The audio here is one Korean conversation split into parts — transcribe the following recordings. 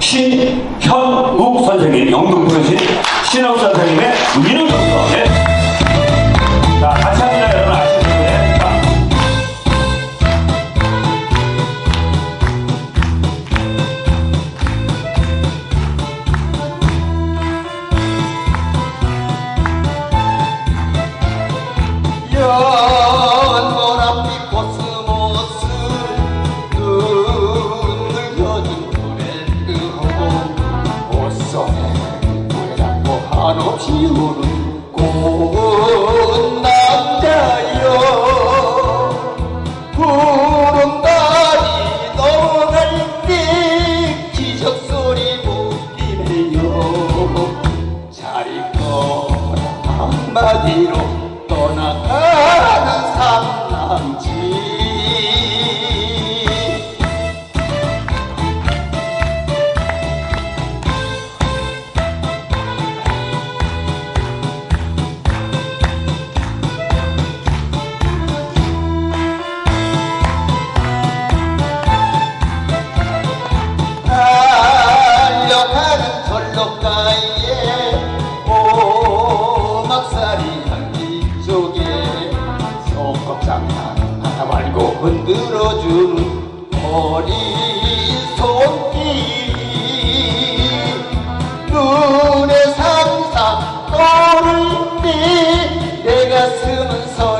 신현욱 선생님, 영등포신 신현욱 선생님의 위는 독서. 네. 자, 같이 합니다, 여러분. 아시는 분에. 자. 연 한없이 우는 고운 남자여 구름다리 넘어갈 때 기적소리 울리네요. 잘 있거라 한마디로 떠나가는 상남지 흔들어주는 어린 손길이 눈에 상상 떠오르니 내 가슴은 설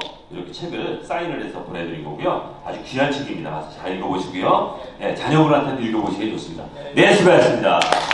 이렇게 책을 사인을 해서 보내드린 거고요. 아주 귀한 책입니다. 잘 읽어보시고요. 네, 자녀분한테도 읽어보시기 좋습니다. 네, 수고하셨습니다.